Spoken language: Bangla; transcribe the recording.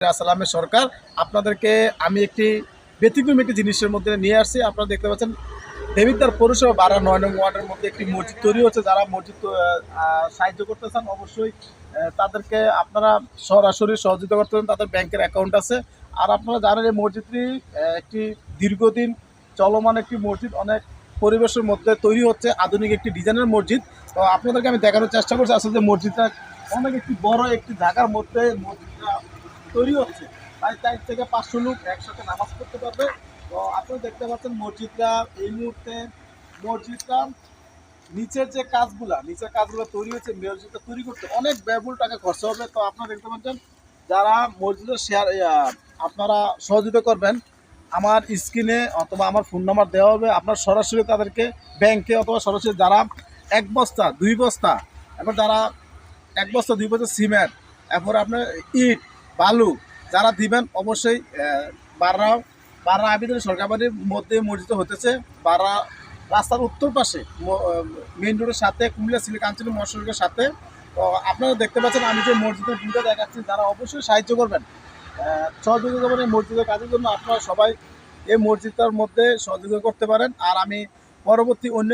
আসালামের সরকার আপনাদেরকে আমি একটি ব্যতিক্রম একটি জিনিসের মধ্যে নিয়ে আসছি। আপনারা দেখতে পাচ্ছেন, দেবিদ্বার পৌরসভা বারো, নয় নং ওয়ার্ডের মধ্যে একটি মসজিদ তৈরি হচ্ছে যারা মসজিদ সাহায্য করতে চান অবশ্যই তাদেরকে আপনারা সরাসরি সহযোগিতা করতে তাদের ব্যাংকের অ্যাকাউন্ট আছে। আর আপনারা জানেন, এই মসজিদটি একটি দীর্ঘদিন চলমান একটি মসজিদ। অনেক পরিবেশের মধ্যে তৈরি হচ্ছে। আধুনিক একটি ডিজাইনের মসজিদ। তো আপনাদেরকে আমি দেখানোর চেষ্টা করছি। আসলে যে মসজিদটা অনেক একটি বড় একটি ঢাকার মধ্যে মসজিদটা তৈরি হচ্ছে। তাই চার থেকে পাঁচশো লোক একসাথে নামাজ পড়তে পারবে। তো আপনি দেখতে পাচ্ছেন মসজিদটা এই মুহূর্তে, মসজিদটা নিচের যে কাজগুলা, নিচের কাজগুলো তৈরি হচ্ছে মসজিদটা তৈরি করতে অনেক ব্যয়বহুল টাকা খরচ হবে। তো আপনারা দেখতে পাচ্ছেন, যারা মসজিদের শেয়ার আপনারা সহযোগিতা করবেন, আমার স্ক্রিনে অথবা আমার ফোন নাম্বার দেওয়া হবে। আপনার সরাসরি তাদেরকে ব্যাংকে অথবা সরাসরি যারা এক বস্তা, দুই বস্তা এখন যারা এক বস্তা, দুই বস্তা সিমেন্ট এরপর আপনার ইট বালু যারা দিবেন অবশ্যই বাররা বাররা আবেদন সরকার বাড়ির মধ্যে মসজিদ হতেছে বাররা রাস্তার উত্তর পাশে মেইন রোডের সাথে, কুমিল্লা, সিলেট আঞ্চলিক মহাসড়কের সাথে। তো আপনারা দেখতে পাচ্ছেন, আমি যে মসজিদের ভিডিও দেখাচ্ছি, তারা অবশ্যই সাহায্য করবেন। সহযোগিতা করবেন এই মসজিদের কাজের জন্য। আপনারা সবাই এই মসজিদটার মধ্যে সহযোগিতা করতে পারেন। আর আমি পরবর্তী অন্য